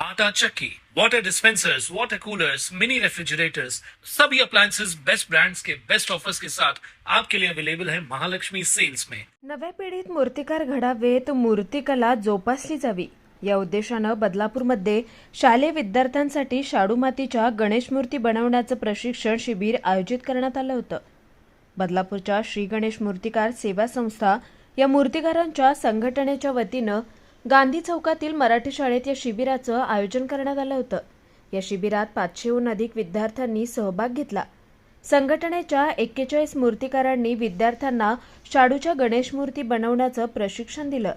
आटा चक्की, water dispensers water coolers mini refrigerators सभी appliances best brands के बेस्ट ऑफर्स के साथ आपके लिए अवेलेबल है महालक्ष्मी सेल्स में। नव्या पिढीत मूर्तिकार घडावेत मूर्तिकला जोपासली जावी. या उद्देशानं बदलापूरमध्ये शालेय विद्यार्थ्यांसाठी शाडू मातीच्या गणेश मूर्ती बनवण्याचं प्रशिक्षण शिबिर आयोजित करण्यात आलं होतं. बदलापूरच्या श्री गणेश मूर्तिकार सेवा संस्था या मूर्तिकारांच्या संघटनेच्या वतीनं गांधी चौकातील मराठी शाळेत या शिबिराचं आयोजन करण्यात आलं होतं. या शिबिरात पाचशेहून अधिक विद्यार्थ्यांनी सहभाग घेतला. संघटनेच्या एक्केचाळीस मूर्तिकारांनी विद्यार्थ्यांना शाडूच्या गणेश मूर्ती बनवण्याचं प्रशिक्षण दिलं.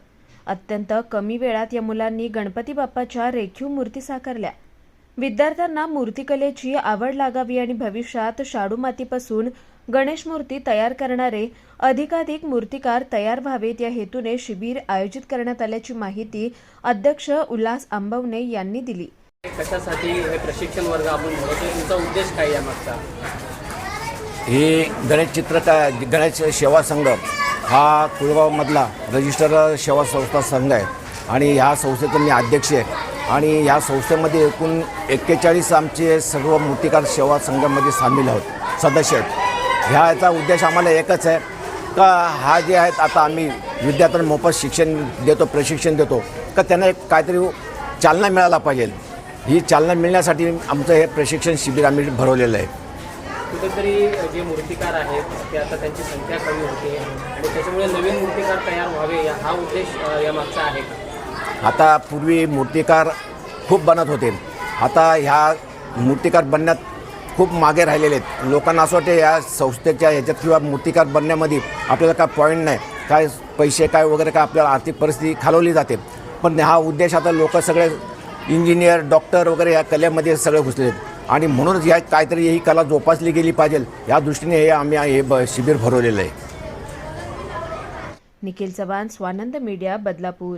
अत्यंत कमी वेळात या मुलांनी गणपती बाप्पाच्या रेखीव मूर्ती साकारल्या. विद्यार्थ्यांना मूर्तिकलेची आवड लागावी आणि भविष्यात शाडू मातीपासून गणेश मूर्ती तयार करणारे अधिकाधिक मूर्तिकार तयार व्हावेत. या हेतूने शिबिर आयोजित करण्यात आल्याची माहिती अध्यक्ष उल्हास आंबवणे यांनी दिली. कशासाठी हे प्रशिक्षण वर्ग आपण तुमचा उद्देश काय यामागचा? ही गणेश चित्रका गणेश सेवा संघ हा कुळगावमधला रजिस्टर सेवा संस्था संघ आहे. आणि ह्या संस्थेचं मी अध्यक्ष आहे. आणि ह्या संस्थेमध्ये एकूण एक्केचाळीस आमचे सर्व मूर्तिकार सेवा संघामध्ये सामील आहोत. सदस्य आहेत. ह्या याचा उद्देश आम्हाला एकच आहे. का हा जे आहेत आता आम्ही विद्यार्थ्यांना मोफत शिक्षण देतो प्रशिक्षण देतो. का त्यांना एक काहीतरी चालना मिळायला पाहिजे. ही चालना मिळण्यासाठी आमचं हे प्रशिक्षण शिबिर आम्ही भरवलेलं आहे. कुठेतरी जे मूर्तिकार आहेत ते आता त्यांची संख्या कमी होते आणि त्याच्यामुळे नवीन मूर्तिकार तयार व्हावे हा उद्देश यामागचा आहे का? आता पूर्वी मूर्तिकार खूप बनत होते. आता ह्या मूर्तिकार बनण्यात खूप मागे राहिलेले आहेत. लोकांना असं वाटतं या संस्थेच्या ह्याच्यात किंवा मूर्तिकार बनण्यामध्ये आपल्याला काय पॉईंट नाही. काय पैसे काय वगैरे काय आपल्याला आर्थिक परिस्थिती खालवली जाते. पण हा उद्देश आता लोक सगळे इंजिनियर डॉक्टर वगैरे या कलेमध्ये सगळे घुसले आहेत. आणि म्हणूनच या काहीतरी ही कला जोपासली गेली पाहिजे. या दृष्टीने हे आम्ही हे ब शिबिर भरवलेलं आहे. निखिल चव्हाण स्वानंद मीडिया बदलापूर.